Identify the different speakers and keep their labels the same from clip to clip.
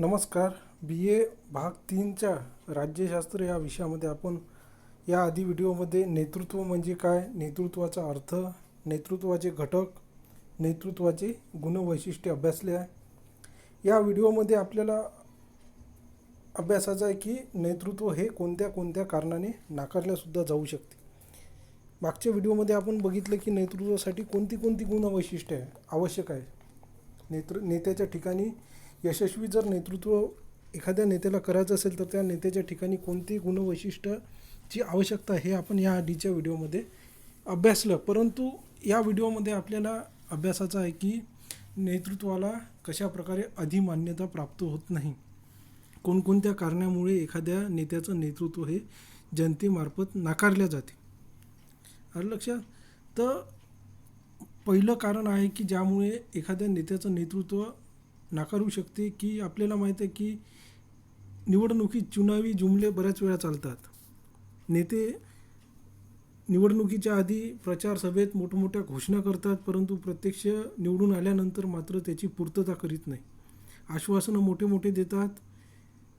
Speaker 1: नमस्कार. बी ए भाग तीनच्या राज्यशास्त्र या विषयामध्ये आपण या आधी व्हिडिओमध्ये नेतृत्व म्हणजे काय नेतृत्वाचा अर्थ नेतृत्वाचे घटक नेतृत्वाचे गुणवैशिष्ट्ये अभ्यासले आहे. या व्हिडिओमध्ये आपल्याला अभ्यासाचा आहे की नेतृत्व हे कोणत्या कोणत्या कारणाने नाकारल्यासुद्धा जाऊ शकते. मागच्या व्हिडिओमध्ये आपण बघितलं की नेतृत्वासाठी कोणती कोणती गुणवैशिष्ट्ये आहे आवश्यक आहे. नेतृ नेत्याच्या ठिकाणी यशस्वी जर नेतृत्व एखाद्या नेत्याला करायचं असेल तर त्या नेत्याच्या ठिकाणी कोणती गुणवैशिष्ट्याची आवश्यकता हे आपण या आधीच्या व्हिडिओमध्ये अभ्यासलं. परंतु या व्हिडिओमध्ये आपल्याला अभ्यासाचं आहे की नेतृत्वाला कशा प्रकारे अधिमान्यता प्राप्त होत नाही. कोणकोणत्या कारणामुळे एखाद्या नेत्याचं नेतृत्व हे जनतेमार्फत नाकारल्या जाते. आलं लक्षात? तर पहिलं कारण आहे की ज्यामुळे एखाद्या नेत्याचं नेतृत्व नाकारू शकते की आपल्याला माहीत आहे की निवडणुकीत चुनावी जुमले बऱ्याच वेळा चालतात. नेते निवडणुकीच्या आधी प्रचार सभेत मोठमोठ्या घोषणा करतात परंतु प्रत्यक्ष निवडून आल्यानंतर मात्र त्याची पूर्तता करीत नाही. आश्वासनं मोठे मोठे देतात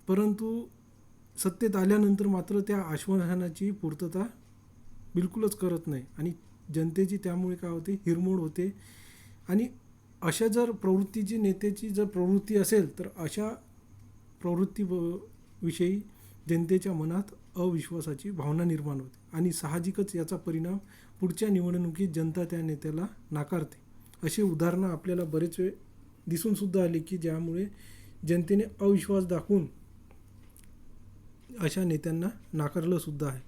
Speaker 1: परंतु सत्तेत आल्यानंतर मात्र त्या आश्वासनाची पूर्तता बिलकुलच करत नाही. आणि जनतेची त्यामुळे काय होते? हिरमोड होते. आणि अशा जर प्रवृत्तीची नेत्याची जर प्रवृत्ती असेल तर अशा प्रवृत्ती विषयी जनतेच्या मनात अविश्वासाची भावना निर्माण होते आणि साहजिकच याचा परिणाम पुढच्या निवडणुकीत जनता त्या नेत्याला नाकारते. असे उदाहरणं आपल्याला बरेच वेळ दिसूनसुद्धा आले की ज्यामुळे जनतेने अविश्वास दाखवून अशा नेत्यांना नाकारलंसुद्धा आहे.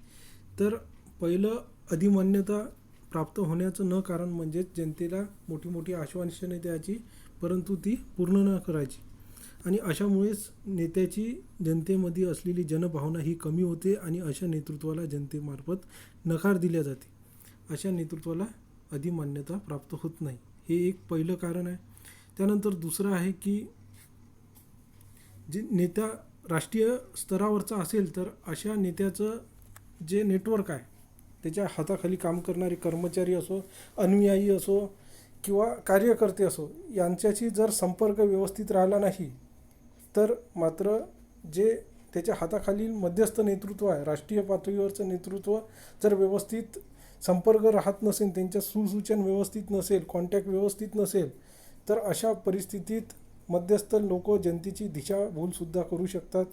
Speaker 1: तर पहिलं अधिमान्यता प्राप्त होण्याचं न कारण म्हणजेच जनतेला मोठी मोठी आश्वासने द्यायची परंतु ती पूर्ण न करायची. आणि अशामुळेच नेत्याची जनतेमध्ये असलेली जनभावना ही कमी होते आणि अशा नेतृत्वाला जनतेमार्फत नकार दिल्या जाते. अशा नेतृत्वाला अधिमान्यता प्राप्त होत नाही. हे एक पहिलं कारण आहे. त्यानंतर दुसरं आहे की जे नेता राष्ट्रीय स्तरावरचा असेल तर अशा नेत्याचं जे नेटवर्क आहे त्याच्या हाताखाली काम करणारे कर्मचारी असो अनुयायी असो किंवा कार्यकर्ते असो यांच्याशी जर संपर्क व्यवस्थित राहिला नाही तर मात्र जे त्याच्या हाताखालील मध्यस्थ नेतृत्व आहे राष्ट्रीय पातळीवरचं नेतृत्व जर व्यवस्थित संपर्क राहत नसेल त्यांच्या सुसूचन व्यवस्थित नसेल कॉन्टॅक्ट व्यवस्थित नसेल तर अशा परिस्थितीत मध्यस्थ लोक जनतेची दिशाभूलसुद्धा करू शकतात.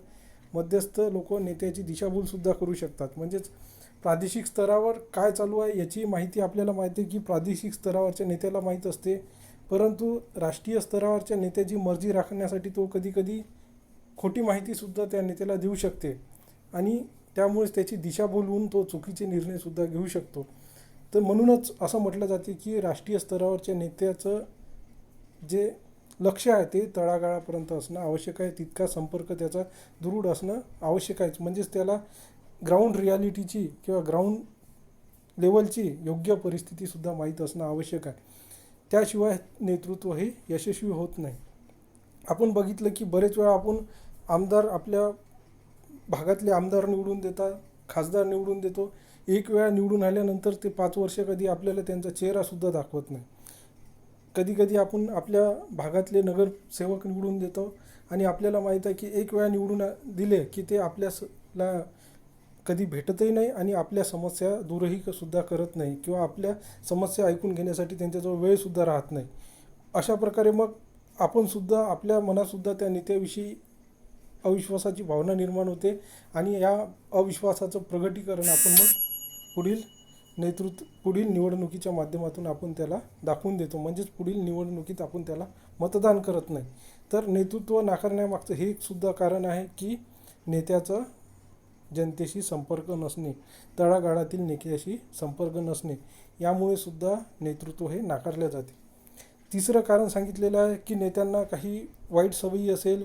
Speaker 1: मध्यस्थ लोक नेत्याची दिशाभूलसुद्धा करू शकतात. म्हणजेच प्रादेशिक स्तरावर काय चालू आहे याची माहिती आपल्याला माहिती आहे की प्रादेशिक स्तरावरच्या नेत्याला माहीत असते. परंतु राष्ट्रीय स्तरावरच्या नेत्याची मर्जी राखण्यासाठी तो कधीकधी खोटी माहितीसुद्धा त्या नेत्याला देऊ शकते आणि त्यामुळेच त्याची दिशाभूल होऊन तो चुकीचे निर्णयसुद्धा घेऊ शकतो. तर म्हणूनच असं म्हटलं जाते की राष्ट्रीय स्तरावरच्या नेत्याचं जे लक्ष आहे ते तळागाळापर्यंत असणं आवश्यक आहे. तितका संपर्क त्याचा दृढ असणं आवश्यक आहे. म्हणजेच त्याला ग्राउंड रियालिटीची किंवा ग्राउंड लेवलची योग्य परिस्थितीसुद्धा माहीत असणं आवश्यक आहे. त्याशिवाय नेतृत्व हे यशस्वी होत नाही. आपण बघितलं की बरेच वेळा आपण आमदार आपल्या भागातले आमदार निवडून देतात खासदार निवडून देतो. एक वेळा निवडून आल्यानंतर ते पाच वर्ष कधी आपल्याला त्यांचा चेहरासुद्धा दाखवत नाही. कधी कधी आपण आपल्या भागातले नगरसेवक निवडून देतो आणि आपल्याला माहीत आहे की एक वेळा निवडून दिले की ते आपल्याला कधी भेटतही नाही आणि आपल्या समस्या दूरही सुद्धा करत नाही किंवा आपल्या समस्या ऐकून घेण्यासाठी त्यांच्याजवळ वेळसुद्धा राहत नाही. अशा प्रकारे मग आपणसुद्धा आपल्या मनातसुद्धा त्या नेत्याविषयी अविश्वासाची भावना निर्माण होते आणि या अविश्वासाचं प्रगटीकरण आपण मग पुढील नेतृत्व पुढील निवडणुकीच्या माध्यमातून आपण त्याला दाखवून देतो. म्हणजेच पुढील निवडणुकीत आपण त्याला मतदान करत नाही. तर नेतृत्व नाकारण्यामागचं हे एक सुद्धा कारण आहे की नेत्याचं जनतेशी संपर्क नसणे तळागाळातील नेत्याशी संपर्क नसणे यामुळे सुद्धा नेतृत्व हे नाकारले जाते. तिसरं कारण सांगितलेलं आहे की नेत्यांना काही वाईट सवयी असेल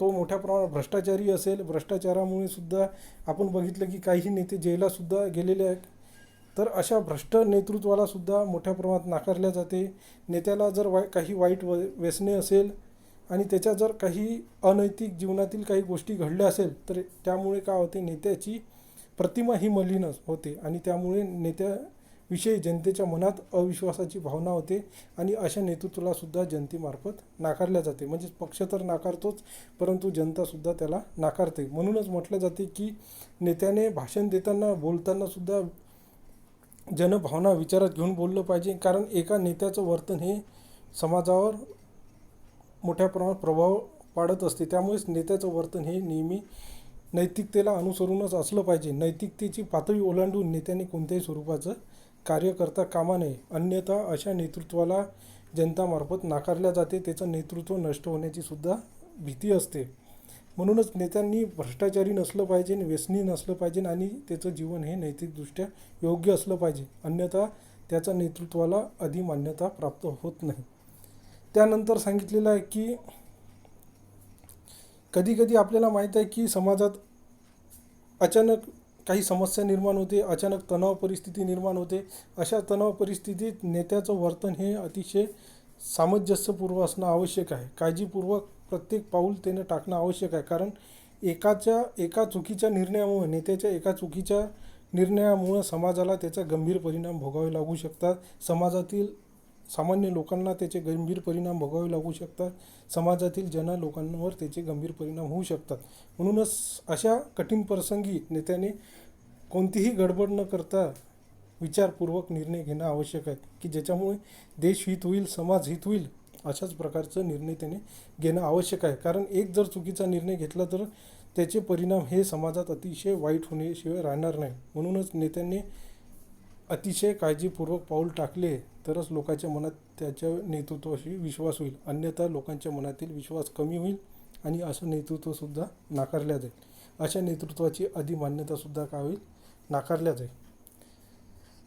Speaker 1: तो मोठ्या प्रमाणात भ्रष्टाचारी असेल भ्रष्टाचारामुळे सुद्धा आपण बघितलं की काही नेते जेलासुद्धा गेलेले आहेत. तर अशा भ्रष्ट नेतृत्वाला सुद्धा मोठ्या प्रमाणात नाकारल्या जाते. नेत्याला जर वाय काही वाईट व व्यसने असेल आणि त्याच्या जर काही अनैतिक जीवनातील काही गोष्टी घडल्या असेल तर त्यामुळे काय होते नेत्याची प्रतिमा ही मलिन होते आणि त्यामुळे नेत्याविषयी जनतेच्या मनात अविश्वासाची भावना होते आणि अशा नेतृत्वालासुद्धा जनतेमार्फत नाकारल्या जाते. म्हणजे पक्ष तर नाकारतोच परंतु जनतासुद्धा त्याला नाकारते. म्हणूनच म्हटलं जाते की नेत्याने भाषण देताना बोलतानासुद्धा जनभावना विचारात घेऊन बोललं पाहिजे. कारण एका नेत्याचं वर्तन हे समाजावर मोठ्या प्रमाणात प्रभाव पाडत असते. त्यामुळेच नेत्याचं वर्तन हे नेहमी नैतिकतेला अनुसरूनच असलं पाहिजे. नैतिकतेची पातळी ओलांडून नेत्याने कोणत्याही स्वरूपाचं कार्य करता कामा नये. अन्यथा अशा नेतृत्वाला जनतामार्फत नाकारल्या जाते. त्याचं नेतृत्व नष्ट होण्याची सुद्धा भीती असते. म्हणूनच नेत्यांनी भ्रष्टाचारी नसलं पाहिजे व्यसनी नसलं पाहिजे आणि त्याचं जीवन हे नैतिकदृष्ट्या योग्य असलं पाहिजे. अन्यथा त्याचा नेतृत्वाला अधिमान्यता प्राप्त होत नाही. त्यानंतर सांगितलेलं आहे की कधीकधी आपल्याला माहीत आहे की समाजात अचानक काही समस्या निर्माण होते अचानक तणाव परिस्थिती निर्माण होते. अशा तणाव परिस्थितीत नेत्याचं वर्तन हे अतिशय सामंजस्यपूर्व असणं आवश्यक आहे. काळजीपूर्वक प्रत्येक पाऊल त्याने टाकणं आवश्यक आहे. कारण एकाच्या एका चुकीच्या निर्णयामुळे नेत्याच्या एका चुकीच्या निर्णयामुळं समाजाला त्याचा गंभीर परिणाम भोगावे लागू शकतात. समाजातील सामान्य लोकांना त्याचे गंभीर परिणाम भोगावे लागू शकतात. समाजातील जन लोकांवर त्याचे गंभीर परिणाम होऊ शकतात. म्हणूनच अशा कठीण प्रसंगी नेत्याने कोणतीही गडबड न करता विचारपूर्वक निर्णय घेणं आवश्यक आहे की ज्याच्यामुळे देश हित होईल समाज हित होईल अशाच प्रकारचं निर्णय त्याने घेणं आवश्यक आहे. कारण एक जर चुकीचा निर्णय घेतला तर त्याचे परिणाम हे समाजात अतिशय वाईट होण्याशिवाय राहणार नाही. म्हणूनच नेत्यांनी अतिशय काळजीपूर्वक पाऊल टाकले तरच लोकांच्या मनात त्याच्या नेतृत्वाशी विश्वास होईल. अन्यथा लोकांच्या मनातील विश्वास कमी होईल आणि असं नेतृत्वसुद्धा नाकारल्या जाईल. अशा नेतृत्वाची अधिमान्यतासुद्धा काय होईल? नाकारल्या जाईल.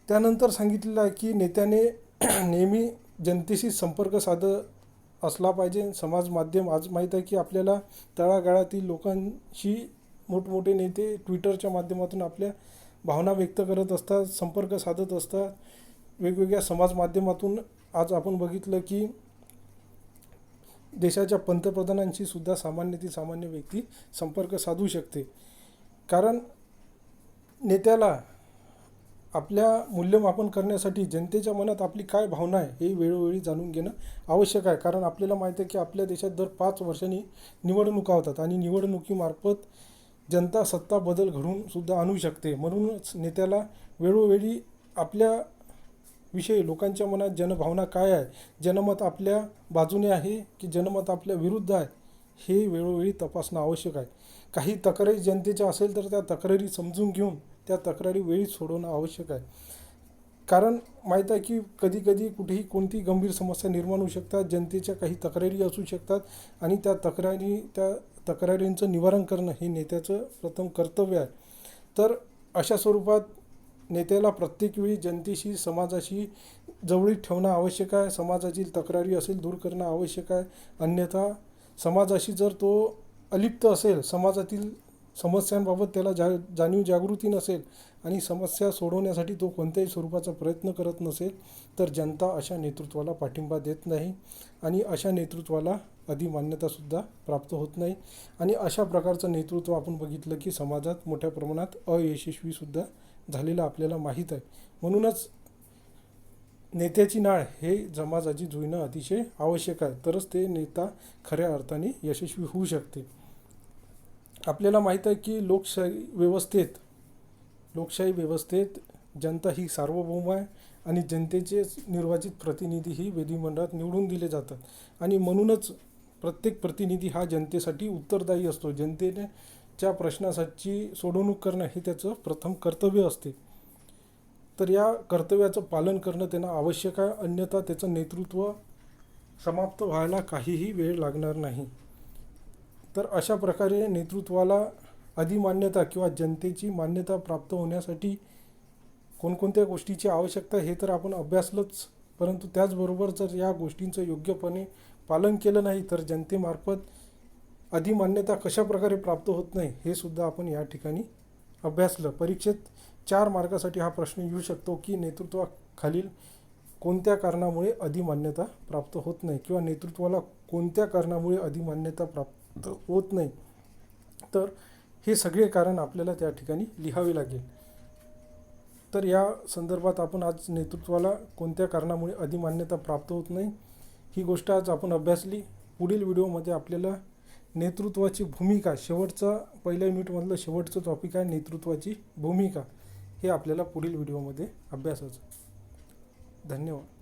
Speaker 1: त्यानंतर सांगितलेलं आहे की नेत्याने नेहमी जनतेशी संपर्क साधत असला पाहिजे. समाज माध्यम आज माहीत आहे की आपल्याला तळागाळातील लोकांशी मोठमोठे नेते ट्विटरच्या माध्यमातून आपल्या भावना व्यक्त करत असतात संपर्क साधत असतात. वेगवेगळ्या समाज माध्यमातून आज आपण बघितलं की देशाच्या पंतप्रधानांशी सुद्धा सामान्य ती सामान्य व्यक्ती संपर्क साधू शकते. कारण नेत्याला आपल्या मूल्यमापन करण्यासाठी जनतेच्या मनात आपली काय भावना आहे हे वेळोवेळी जाणून घेणं आवश्यक आहे. कारण आपल्याला माहीत आहे की आपल्या देशात दर पाच वर्षांनी निवडणुका होतात आणि निवडणुकीमार्फत जनता सत्ता बदल घडून सुद्धा आणू शकते. म्हणूनच नेत्याला वेळोवेळी आपल्या विषयी लोकांच्या मनात जनभावना काय आहे? जनमत आपल्या बाजूने आहे की जनमत आपल्या विरुद्ध आहे? हे वेळोवेळी तपासणं आवश्यक आहे. काही तक्रारी जनतेच्या असेल तर त्या तक्रारी समजून घेऊन त्या तक्रारी वेळी सोडवणं आवश्यक आहे. कारण माहीत आहे की कधीकधी कुठेही कोणती गंभीर समस्या निर्माण होऊ शकतात. जनतेच्या काही तक्रारी असू शकतात आणि त्या तक्रारी त्या तक्रारींचं निवारण करणं हे नेत्याचं प्रथम कर्तव्य आहे. तर अशा स्वरूपात नेत्याला प्रत्येक वेळी जनतेशी समाजाशी जवळीक ठेवणं आवश्यक आहे. समाजातील तक्रारी असेल दूर करणं आवश्यक आहे. अन्यथा समाजाशी जर तो अलिप्त असेल समाजातील समस्यांबाबत त्याला जा जाणीव जागृती नसेल आणि समस्या सोडवण्यासाठी तो कोणत्याही स्वरूपाचा प्रयत्न करत नसेल तर जनता अशा नेतृत्वाला पाठिंबा देत नाही आणि अशा नेतृत्वाला अधिमान्यतासुद्धा प्राप्त होत नाही. आणि अशा प्रकारचं नेतृत्व आपण बघितलं की समाजात मोठ्या प्रमाणात अयशस्वीसुद्धा झालेलं आपल्याला माहीत आहे. म्हणूनच नेत्याची नाळ हे जमाजाची जुळणं अतिशय आवश्यक आहे. तरच ते नेता खऱ्या अर्थाने यशस्वी होऊ शकते आपल्याला माहीत आहे की लोकशाही व्यवस्थेत लोकशाही व्यवस्थेत जनता ही सार्वभौम आहे आणि जनतेचेच निर्वाचित प्रतिनिधी ही विधिमंडळात निवडून दिले जातात. आणि म्हणूनच प्रत्येक प्रतिनिधी हा जनतेसाठी उत्तरदायी असतो. जनतेने च्या प्रश्नासाठी सोडवणूक करणं हे त्याचं प्रथम कर्तव्य असते. तर या कर्तव्याचं पालन करणं त्यांना आवश्यक आहे. अन्यथा त्याचं नेतृत्व समाप्त व्हायला काहीही वेळ लागणार नाही. तर अशा प्रकारे नेतृत्वाला अधिमान्यता किंवा जनतेची मान्यता प्राप्त होण्यासाठी कोणकोणत्या गोष्टीची आवश्यकता हे तर आपण अभ्यासलंच. परंतु त्याचबरोबर जर या गोष्टींचं योग्यपणे पालन केलं नाही तर जनतेमार्फत अधिमान्यता कशा प्रकारे प्राप्त होत नाही हे सुद्धा आपण या ठिकाणी अभ्यासलं. परीक्षेत चार मार्कासाठी हा प्रश्न येऊ शकतो की नेतृत्वाखालील कोणत्या कारणामुळे अधिमान्यता प्राप्त होत नाही किंवा नेतृत्वाला कोणत्या कारणामुळे अधिमान्यता प्राप्त होत नाही. तर हे सगळे कारण आपल्याला त्या ठिकाणी लिहावे लागेल. तर या संदर्भात आपण आज नेतृत्वाला कोणत्या कारणामुळे अधिमान्यता प्राप्त होत नाही ही गोष्ट आज आपण अभ्यासली. पुढील व्हिडिओमध्ये आपल्याला नेतृत्वाची भूमिका शेवटचा पहिल्या युनिटमधलं शेवटचं टॉपिक आहे नेतृत्वाची भूमिका हे आपल्याला पुढील व्हिडिओमध्ये अभ्यासाचं. धन्यवाद.